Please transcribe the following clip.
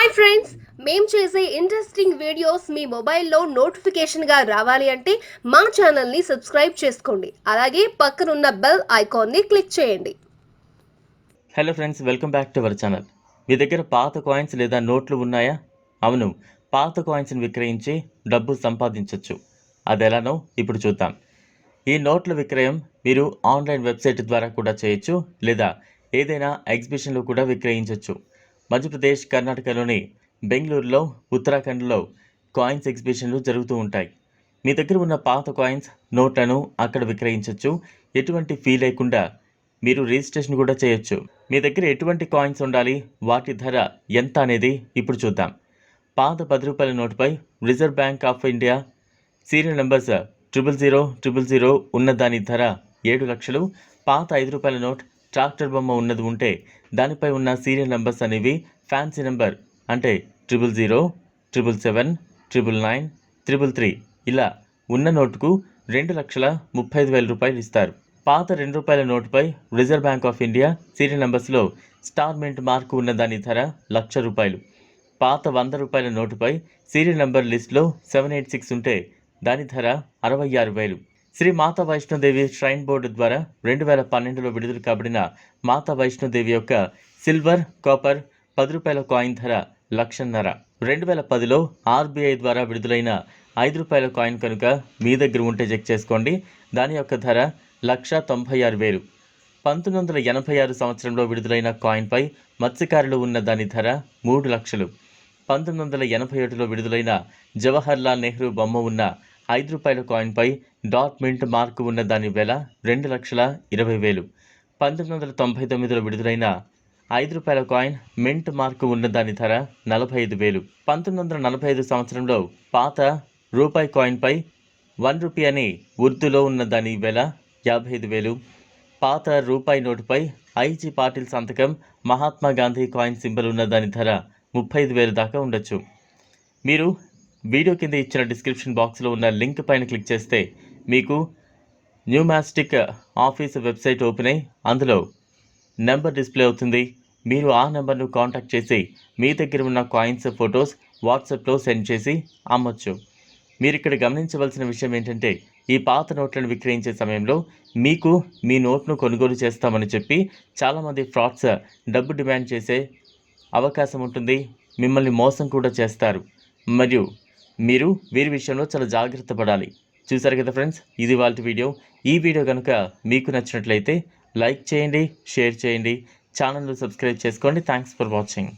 Hi friends మేము చేసే interesting videos మీ మొబైల్లో నోటిఫికేషన్గా రావాలి అంటే మా ఛానల్ని సబ్స్క్రైబ్ చేసుకోండి. అలాగే పక్కనున్న బెల్ ఐకాన్ని క్లిక్ చేయండి. Hello friends welcome back to our channel మీ దగ్గర పాత కాయిన్స్ లేదా నోట్లు ఉన్నాయా? అవును పాత కాయిన్స్ని విక్రయించి డబ్బు సంపాదించవచ్చు అది ఎలానో ఇప్పుడు చూద్దాం. ఈ నోట్ల విక్రయం మీరు ఆన్లైన్ వెబ్సైట్ ద్వారా కూడా చేయొచ్చు లేదా ఏదైనా ఎగ్జిబిషన్లో కూడా విక్రయించవచ్చు మధ్యప్రదేశ్ కర్ణాటకలోని బెంగళూరులో ఉత్తరాఖండ్లో కాయిన్స్ ఎగ్జిబిషన్లు జరుగుతూ ఉంటాయి. మీ దగ్గర ఉన్న పాత కాయిన్స్ నోట్లను అక్కడ విక్రయించవచ్చు ఎటువంటి ఫీ లేకుండా మీరు రిజిస్ట్రేషన్ కూడా చేయొచ్చు. మీ దగ్గర ఎటువంటి కాయిన్స్ ఉండాలి? వాటి ధర ఎంత అనేది ఇప్పుడు చూద్దాం. పాత పది రూపాయల నోటుపై Reserve Bank of India serial numbers triple zero triple zero ఉన్న దాని ధర ఏడు లక్షలు. పాత ఐదు రూపాయల నోట్ ట్రాక్టర్ బొమ్మ ఉన్నది ఉంటే దానిపై ఉన్న సీరియల్ నెంబర్స్ అనేవి ఫ్యాన్సీ నెంబర్ అంటే triple zero triple seven triple nine triple three ఇలా ఉన్న నోటుకు రెండు లక్షల ముప్పై ఐదు వేల రూపాయలు ఇస్తారు. పాత రెండు రూపాయల నోటుపై Reserve Bank of India serial నెంబర్స్లో star mint mark ఉన్న దాని ధర లక్ష రూపాయలు. పాత వంద రూపాయల నోటుపై సీరియల్ నెంబర్ లిస్ట్లో సెవెన్ ఎయిట్ సిక్స్ ఉంటే దాని ధర అరవై ఆరు వేలు. శ్రీ మాతా వైష్ణోదేవి ష్రైన్ బోర్డు ద్వారా రెండు వేల పన్నెండులో విడుదల కాబడిన మాతా వైష్ణోదేవి యొక్క సిల్వర్ కాపర్ పది రూపాయల కాయిన్ ధర లక్షన్నర. రెండు వేల పదిలో ఆర్బీఐ ద్వారా విడుదలైన ఐదు రూపాయల కాయిన్ కనుక మీ దగ్గర ఉంటే చెక్ చేసుకోండి. దాని యొక్క ధర లక్ష తొంభై ఆరు వేలు. పంతొమ్మిది వందల ఎనభై ఆరు సంవత్సరంలో విడుదలైన కాయిన్పై మత్స్యకారులు ఉన్న దాని ధర మూడు లక్షలు. పంతొమ్మిది వందల ఎనభై ఒకటిలో విడుదలైన జవహర్లాల్ నెహ్రూ బొమ్మ ఉన్న ఐదు రూపాయల కాయిన్పై డాట్ మింట్ మార్కు ఉన్న దాని వెల రెండు లక్షల ఇరవై వేలు. పంతొమ్మిది వందల తొంభై తొమ్మిదిలో విడుదలైన ఐదు రూపాయల కాయిన్ మింట్ మార్కు ఉన్న దాని ధర నలభై ఐదు వేలు. పంతొమ్మిది వందల నలభై ఐదు సంవత్సరంలో పాత రూపాయి కాయిన్పై వన్ రూపీ అని ఉర్దూలో ఉన్న దాని వెల యాభై ఐదు వేలు. పాత రూపాయి నోటుపై ఐజీ పాటిల్ సంతకం మహాత్మా గాంధీ కాయిన్ సింబల్ ఉన్న దాని ధర ముప్పై ఐదు వేలు దాకా ఉండొచ్చు. మీరు వీడియో కింద ఇచ్చిన డిస్క్రిప్షన్ బాక్స్లో ఉన్న లింక్ పైన క్లిక్ చేస్తే మీకు న్యూమాస్టిక్ ఆఫీస్ వెబ్సైట్ ఓపెన్ అయి అందులో నెంబర్ డిస్ప్లే అవుతుంది. మీరు ఆ నెంబర్ను కాంటాక్ట్ చేసి మీ దగ్గర ఉన్న కాయిన్స్ ఫొటోస్ వాట్సాప్లో సెండ్ చేసి అమ్మొచ్చు. మీరు ఇక్కడ గమనించవలసిన విషయం ఏంటంటే ఈ పాత నోట్లను విక్రయించే సమయంలో మీకు మీ నోట్ను కొనుగోలు చేస్తామని చెప్పి చాలామంది ఫ్రాడ్స్ డబ్బు డిమాండ్ చేసే అవకాశం ఉంటుంది. మిమ్మల్ని మోసం కూడా చేస్తారు. మరియు మీరు వీరి విషయంలో చాలా జాగ్రత్త పడాలి. చూసారు కదా ఫ్రెండ్స్? ఇది వాళ్ళ వీడియో. ఈ వీడియో కనుక మీకు నచ్చినట్లయితే లైక్ చేయండి షేర్ చేయండి. ఛానల్ను సబ్స్క్రైబ్ చేసుకోండి. Thanks for watching.